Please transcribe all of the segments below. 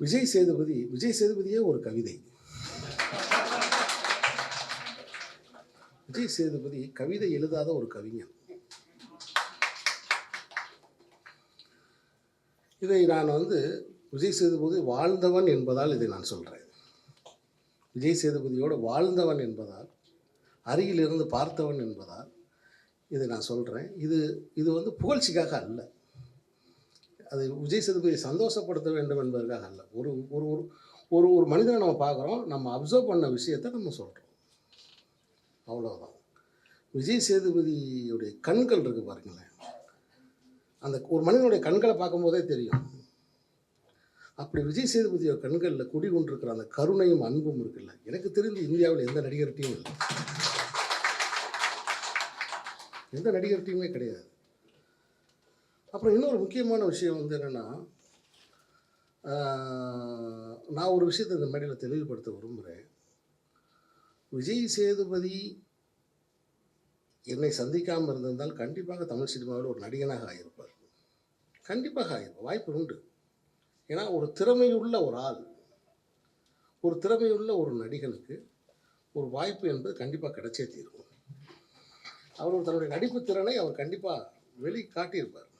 விஜய் சேதுபதி விஜய் சேதுபதியே ஒரு கவிதை. விஜய் சேதுபதி கவிதை எழுதாத ஒரு கவிஞன். இதை நான் வந்து விஜய் சேதுபதி வாழ்ந்தவன் என்பதால் இதை நான் சொல்கிறேன் விஜய் சேதுபதியோடு வாழ்ந்தவன் என்பதால் அருகிலிருந்து பார்த்தவன் என்பதால் இதை நான் சொல்கிறேன் இது இது வந்து புகழ்ச்சிக்காக அல்ல. அது விஜய் சேதுபதியை சந்தோஷப்படுத்த வேண்டும் என்பதற்காக அல்ல ஒரு ஒரு ஒரு ஒரு ஒரு மனிதனை நம்ம பார்க்குறோம் நம்ம அப்சர்வ் பண்ண விஷயத்தை நம்ம சொல்கிறோம் அவ்வளோதான் விஜய் சேதுபதியுடைய கண்கள் இருக்குது பாருங்களேன். அந்த ஒரு மனிதனுடைய கண்களை பார்க்கும்போதே தெரியும். அப்படி விஜய் சேதுபதியோட கண்களில் குடி கொண்டிருக்கிற அந்த கருணையும் அன்பும் இருக்குல்ல. எனக்கு தெரிந்து இந்தியாவில் எந்த நடிகர்கிட்டையும் இல்லை. எந்த நடிகர்கிட்டையுமே கிடையாது. அப்புறம் இன்னொரு முக்கியமான விஷயம் வந்து என்னென்னா நான் ஒரு விஷயத்தை இந்த மேடையில் தெளிவுபடுத்த விரும்புகிறேன் விஜய் சேதுபதி என்னை சந்திக்காமல் இருந்திருந்தால் கண்டிப்பாக தமிழ் சினிமாவில் ஒரு நடிகனாக ஆகியிருப்பார் கண்டிப்பாக ஆகிருப்பார் வாய்ப்பு உண்டு. ஏன்னா ஒரு திறமையுள்ள ஒரு ஆள் ஒரு திறமையுள்ள ஒரு நடிகனுக்கு ஒரு வாய்ப்பு என்பது கண்டிப்பாக கிடைச்சே தீரும். அவர் தன்னுடைய நடிப்பு திறனை அவர் கண்டிப்பாக வெளி காட்டியிருப்பார்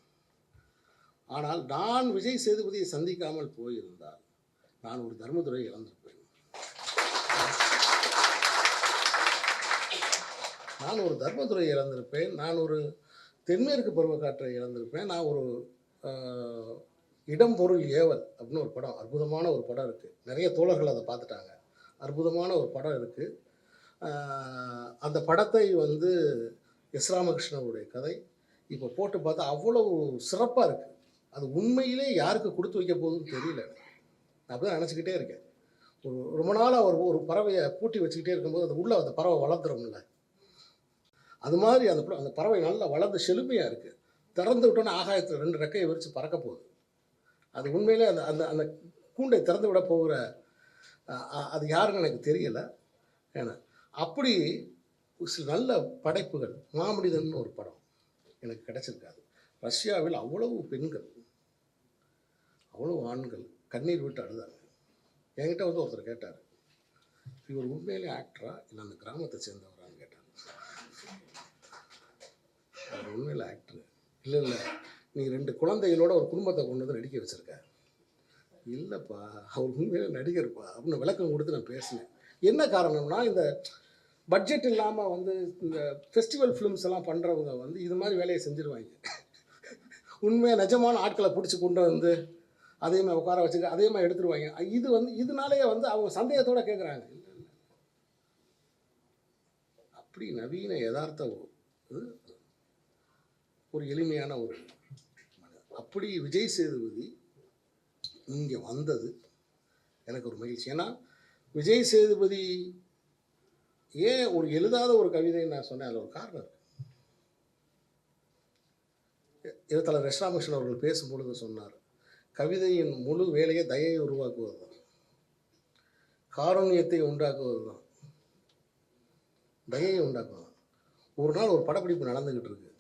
ஆனால் நான் விஜய் சேதுபதியை சந்திக்காமல் போயிருந்தால் நான் ஒரு தர்மதுரை இழந்திருப்பேன். நான் ஒரு தர்மதுரை இழந்திருப்பேன். நான் ஒரு தென்மேற்கு பருவக்காற்றை இழந்திருப்பேன். நான் ஒரு இடம் பொருள் ஏவல் அப்படின்னு ஒரு படம் அற்புதமான ஒரு படம் இருக்குது நிறைய தோழர்கள் அதை பார்த்துட்டாங்க. அற்புதமான ஒரு படம் இருக்குது அந்த படத்தை வந்து எஸ் ராமகிருஷ்ணனுடைய கதை. இப்போ போட்டு பார்த்தா அவ்வளோ சிறப்பாக இருக்குது அது உண்மையிலே யாருக்கு கொடுத்து வைக்க போகுதுன்னு தெரியல. எனக்கு. நான் அப்படி தான் நினச்சிக்கிட்டே இருக்கேன். ஒரு ரொம்ப நாளாக ஒரு ஒரு பறவையை பூட்டி வச்சுக்கிட்டே இருக்கும்போது அது உள்ளே அந்த பறவை வளர்ந்துரும்ல. அது மாதிரி அந்த அந்த பறவை நல்லா வளர்ந்து செழுமையாக இருக்குது திறந்து விட்டோன்னே ஆகாயத்தில் ரெண்டு ரெக்கையை விரித்து பறக்க போகுது. அது உண்மையிலே அந்த அந்த அந்த கூண்டை திறந்து விட போகிற அது யாருன்னு எனக்கு தெரியல. ஏன்னா அப்படி ஒரு சில நல்ல படைப்புகள் மாமனிதன் ஒரு படம் எனக்கு கிடைச்சிருக்காது. ரஷ்யாவில் அவ்வளவு பெண்கள் அவ்வளோ ஆண்கள் கண்ணீர் விட்டு அழுதாங்க. என்கிட்ட வந்து ஒருத்தர் கேட்டார் இவர் உண்மையிலே ஆக்டரா இல்லை அந்த கிராமத்தை சேர்ந்தவரான்னு கேட்டார். அவர் உண்மையில் ஆக்டர் இல்லை இல்லை. நீ ரெண்டு குழந்தைகளோட ஒரு குடும்பத்தை கொண்டு வந்து நடிக்க வச்சுருக்க. இல்லைப்பா அவர் உண்மையிலே நடிகர்ப்பா? அப்படின்னு விளக்கம் கொடுத்து நான் பேசினேன். என்ன காரணம்னா இந்த பட்ஜெட் இல்லாமல் வந்து இந்த ஃபெஸ்டிவல் ஃபிலிம்ஸ் எல்லாம் பண்ணுறவங்க வந்து இது மாதிரி வேலையை செஞ்சுருவாங்க. உண்மையாக நிஜமான ஆட்களை பிடிச்சி கொண்டு வந்து அதே மாதிரி உட்கார வச்சுக்க அதே மாதிரி எடுத்துருவாங்க. இது வந்து இதனாலேயே வந்து அவங்க சந்தேகத்தோட கேட்குறாங்க இல்லை இல்லை. அப்படி நவீன யதார்த்த ஒரு- இது ஒரு எளிமையான ஒரு அப்படி விஜய் சேதுபதி இங்கே வந்தது எனக்கு ஒரு மகிழ்ச்சி. ஏன்னா விஜய் சேதுபதி ஏன் ஒரு எழுதாத ஒரு கவிதைன்னு நான் சொன்னேன் அதில் ஒரு காரணம் இருக்கு. எழுத்தாளர் ரஷ்ராமகிருஷ்ணன் அவர்கள் பேசும்பொழுது சொன்னார் கவிதையின் முழு வேலையை தயையை உருவாக்குவது தான் காரண்யத்தை உண்டாக்குவது தான் தயையை உண்டாக்குவது தான் ஒரு நாள் ஒரு படப்பிடிப்பு நடந்துக்கிட்டு இருக்கு.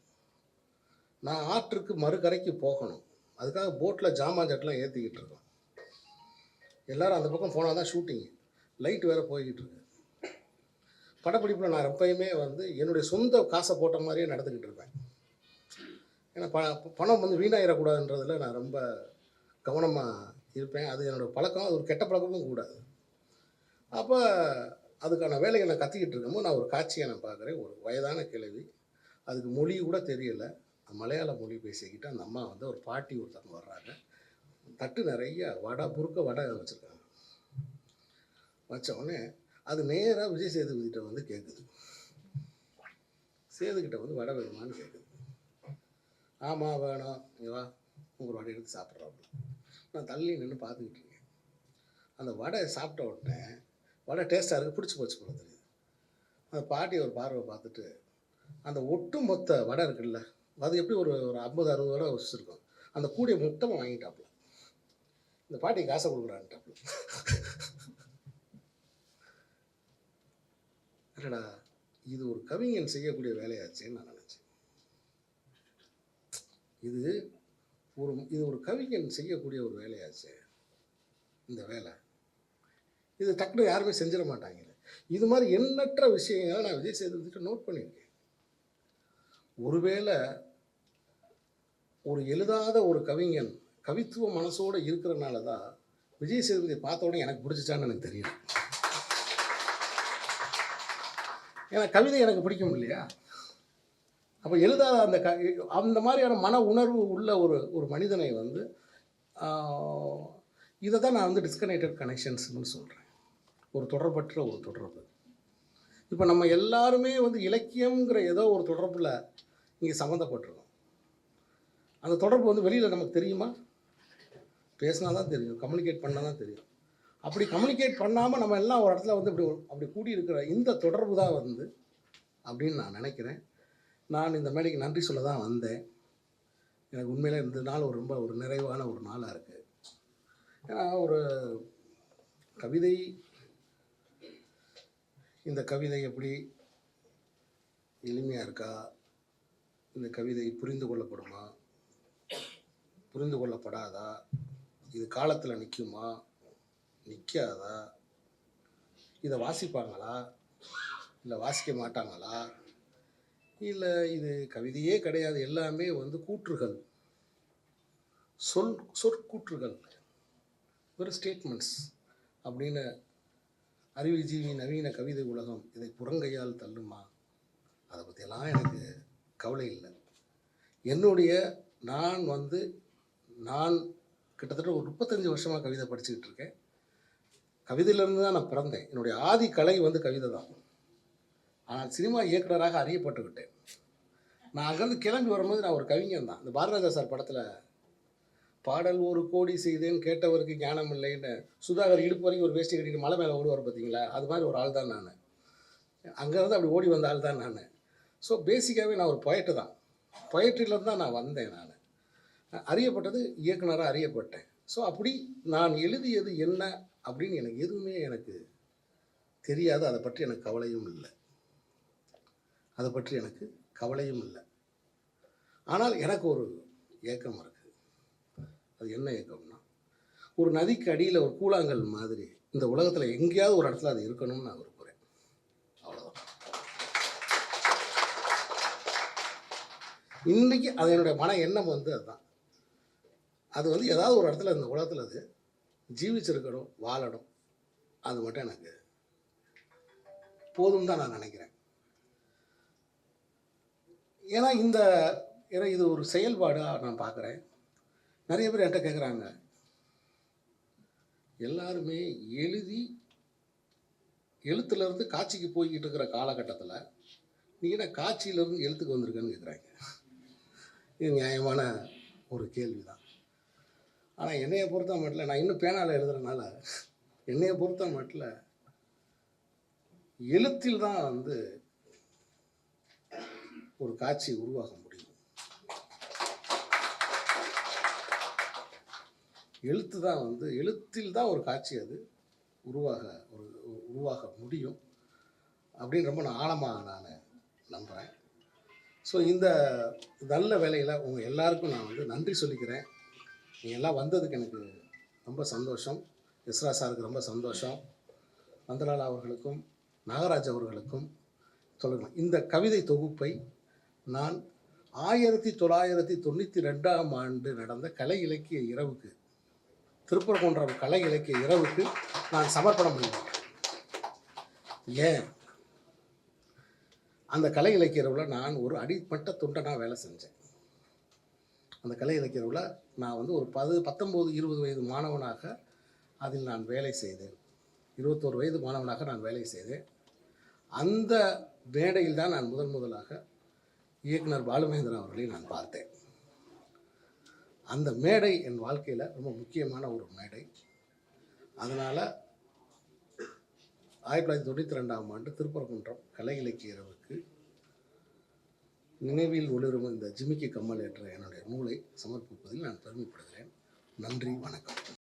நான் ஆற்றுக்கு மறுகரைக்கு போகணும். அதுக்காக போட்டில் ஜாமான் ஜட்டெலாம் ஏற்றிக்கிட்டு இருக்கோம். எல்லாரும் அந்த பக்கம் போனால் தான் ஷூட்டிங்கு லைட் வேறு போய்கிட்டு இருக்கு. படப்பிடிப்பில் நான் எப்பயுமே வந்து என்னுடைய சொந்த காசை போட்ட மாதிரியே நடந்துக்கிட்டு இருப்பேன். ஏன்னா ப பணம் வந்து வீணாயிடக்கூடாதுன்றதில் நான் ரொம்ப கவனமாக இருப்பேன். அது என்னோடய பழக்கம். அது ஒரு கெட்ட பழக்கமும் கூடாது அப்போ அதுக்கான வேலையை நான் கத்திக்கிட்டு இருக்கும்போது நான் ஒரு காட்சியை நான் பார்க்குறேன். ஒரு வயதான கிழவி. அதுக்கு மொழி கூட தெரியல. மலையாள மொழி பேசிக்கிட்டு அந்த அம்மா வந்து ஒரு பாட்டி ஒருத்தவங்க வர்றாங்க. தட்டு நிறைய வடை புறுக்க வடை வச்சுருக்காங்க. வச்ச உடனே அது நேராக விஜய் சேதுபதிகிட்ட வந்து கேட்குது சேதுக்கிட்ட வந்து வடை வேணுமான்னு கேட்குது ஆமாம் வேணும். நீ வா. உங்கள் வடை எடுத்து சாப்பிட்றோம். நான் தள்ளி நின்று பார்த்துக்கிட்டு இருக்கேன். அந்த வடை சாப்பிட்ட உடனே வடை டேஸ்ட்டாக இருக்குது பிடிச்சி போச்சு போல தெரியுது. அந்த பாட்டி ஒரு பார்வை பார்த்துட்டு அந்த ஒட்டு மொத்த வடை இருக்குல்ல அது எப்படி ஒரு ஒரு ஐம்பது அறுபது வடை வச்சுருக்கோம். அந்த கூடிய மொத்தமாக வாங்கிட்டாப்புல. இந்த பாட்டி காசை கொடுக்குறான்ட்டாப்புல. என்னடா இது ஒரு கவிஞன் செய்யக்கூடிய வேலையாச்சேன்னு நான் நினச்சேன். இது ஒரு இது ஒரு கவிஞன் செய்யக்கூடிய ஒரு வேலையாச்சு. இந்த வேலை. இது டக்குனு யாருமே செஞ்சிட மாட்டாங்க இது மாதிரி எண்ணற்ற விஷயங்களை நான் விஜய் சேதுபதிட்ட நோட் பண்ணியிருக்கேன். ஒருவேளை ஒரு எழுதாத ஒரு கவிஞன் கவித்துவ மனசோடு இருக்கிறனால தான் விஜய் சேதுபதியை பார்த்த உடனே எனக்கு பிடிச்சிச்சான்னு எனக்கு தெரியும் ஏன்னா கவிதை எனக்கு பிடிக்கும் இல்லையா? அப்போ எழுதாத அந்த க அந்த மாதிரியான மன உணர்வு உள்ள ஒரு ஒரு மனிதனை வந்து இதை தான் நான் வந்து டிஸ்கனெக்டட் கனெக்ஷன்ஸ்னு சொல்கிறேன் ஒரு தொடர்பற்ற ஒரு தொடர்பு. இப்போ நம்ம எல்லாருமே வந்து இலக்கியங்கிற ஏதோ ஒரு தொடர்பில் இங்கே சம்மந்தப்பட்டிருக்கோம் அந்த தொடர்பு வந்து வெளியில் நமக்கு தெரியுமா? பேசினா தான் தெரியும். கம்யூனிகேட் பண்ணால் தான் தெரியும். அப்படி கம்யூனிகேட் பண்ணாமல் நம்ம எல்லாம் ஒரு இடத்துல வந்து இப்படி அப்படி கூடி இருக்கிற இந்த தொடர்பு தான் வந்து அப்படின்னு நான் நினைக்கிறேன். நான் இந்த மேடைக்கு நன்றி சொல்ல தான் வந்தேன். எனக்கு உண்மையிலே இந்த நாள் ஒரு ரொம்ப ஒரு நிறைவான ஒரு நாளாக இருக்குது ஏன்னா ஒரு கவிதை இந்த கவிதை எப்படி எளிமையாக இருக்கா? இந்த கவிதை புரிந்து கொள்ளப்படுமா? புரிந்து கொள்ளப்படாதா? இது காலத்தில் நிற்குமா நிற்காதா இதை வாசிப்பாங்களா? இல்லை வாசிக்க மாட்டாங்களா? இல்லை இது கவிதையே கிடையாது. எல்லாமே வந்து கூற்றுகள். சொல் சொற்கூற்றுகள். வெறும் ஸ்டேட்மெண்ட்ஸ் அப்படின்னு அறிவுஜீவி நவீன கவிதை உலகம் இதை புறங்கையால் தள்ளுமா? அதை பற்றியெல்லாம் எனக்கு கவலை இல்லை. என்னுடைய நான் வந்து நான் கிட்டத்தட்ட ஒரு முப்பத்தஞ்சு வருஷமாக கவிதை படிச்சுக்கிட்டு இருக்கேன். கவிதையிலேருந்து தான் நான் பிறந்தேன். என்னுடைய ஆதி கலை வந்து கவிதை தான் ஆனால் சினிமா இயக்குனராக அறியப்பட்டு விட்டேன் நான் அங்கேருந்து கிளம்பி வரும்போது நான் ஒரு கவிஞன் தான். இந்த பாரதிராஜா சார் படத்தில் பாடல் ஒரு கோடி செய்தேன் கேட்டவருக்கு ஞானம் இல்லைன்னு சுதாகர் இடுப்பு வரைக்கும் ஒரு வேஷ்டி கட்டிட்டு மலை மேலே ஓடுவார் பார்த்தீங்களா அது மாதிரி ஒரு ஆள் தான் நான். அங்கேருந்து அப்படி ஓடி வந்த ஆள் தான் நான். ஸோ பேசிக்காகவே நான் ஒரு பொயட்டு தான். பொயட்ரியிலேருந்து தான் நான் வந்தேன் நான். அறியப்பட்டது இயக்குனராக அறியப்பட்டேன். ஸோ அப்படி நான் எழுதியது என்ன அப்படின்னு எனக்கு எதுவுமே எனக்கு தெரியாது. அதை பற்றி எனக்கு கவலையும் இல்லை. அதை பற்றி எனக்கு கவலையும் இல்லை. ஆனால் எனக்கு ஒரு ஏக்கம் இருக்குது அது என்ன ஏக்கம்னா ஒரு நதிக்கு அடியில் ஒரு கூழாங்கல் மாதிரி இந்த உலகத்தில் எங்கேயாவது ஒரு இடத்துல அது இருக்கணும்னு நான் விரும்புகிறேன் அவ்வளோதான் இன்றைக்கி அது என்னுடைய மன எண்ணம் வந்து அதுதான். அது வந்து ஏதாவது ஒரு இடத்துல இந்த உலகத்தில் அது ஜீவிச்சிருக்கணும் வாழணும். அது மட்டும் எனக்கு போதும் தான் நான் நினைக்கிறேன். ஏன்னா இந்த ஏன்னா இது ஒரு செயல்பாடாக நான் பார்க்குறேன். நிறைய பேர் என்கிட்ட கேட்குறாங்க எல்லாருமே எழுதி எழுத்துலேருந்து காட்சிக்கு போய்கிட்டு இருக்கிற காலகட்டத்தில் நீ என்ன காட்சியிலேருந்து எழுத்துக்கு வந்திருக்கேன்னு கேட்குறாங்க இது நியாயமான ஒரு கேள்வி தான் ஆனால் என்னையை பொறுத்த மட்டும் நான் இன்னும் பேனாவில் எழுதுறதுனால என்னையை பொறுத்த மட்டும் எழுத்தில் தான் வந்து ஒரு காட்சி உருவாக முடியும். எழுத்து தான் வந்து எழுத்தில் தான் ஒரு காட்சி அது உருவாக ஒரு உருவாக முடியும். அப்படின்னு ரொம்ப நான் ஆழமாக நான் நம்புகிறேன் ஸோ இந்த நல்ல வேலையில் உங்கள் எல்லாருக்கும் நான் வந்து நன்றி சொல்லிக்கிறேன். நீங்கள் எல்லாம் வந்ததுக்கு எனக்கு ரொம்ப சந்தோஷம். எஸ்ரா சாருக்கு ரொம்ப சந்தோஷம். நந்தலால் அவர்களுக்கும் நாகராஜ் அவர்களுக்கும் சொல்லணும். இந்த கவிதை தொகுப்பை நான் ஆயிரத்தி தொள்ளாயிரத்தி தொண்ணூற்றி ரெண்டாம் ஆண்டு நடந்த கலை இலக்கிய இரவுக்கு திருப்பரங்குன்றம் கலை இலக்கிய இரவுக்கு நான் சமர்ப்பணம் பண்ணிட்டேன் ஏன்? அந்த கலை இலக்கிய இரவில் நான் ஒரு அடிப்பட்ட தொண்டனாக வேலை செஞ்சேன். அந்த கலை இலக்கிய இரவில் நான் வந்து ஒரு பது பத்தொம்போது இருபது வயது மாணவனாக அதில் நான் வேலை செய்தேன். இருபத்தோரு வயது மாணவனாக நான் வேலை செய்தேன். அந்த மேடையில் தான் நான் முதன் முதலாக இயக்குனர் பாலுமகேந்திரன் அவர்களை நான் பார்த்தேன். அந்த மேடை என் வாழ்க்கையில் ரொம்ப முக்கியமான ஒரு மேடை. அதனால் ஆயிரத்தி தொள்ளாயிரத்தி தொண்ணூற்றி ரெண்டாம் ஆண்டு திருப்பரங்குன்றம் கலை இலக்கிய இரவுக்கு நினைவில் ஒளிரும் இந்த ஜிமிக்கி கம்மல் என்ற என்னுடைய நூலை சமர்ப்பிப்பதில் நான் பெருமைப்படுகிறேன். நன்றி வணக்கம்.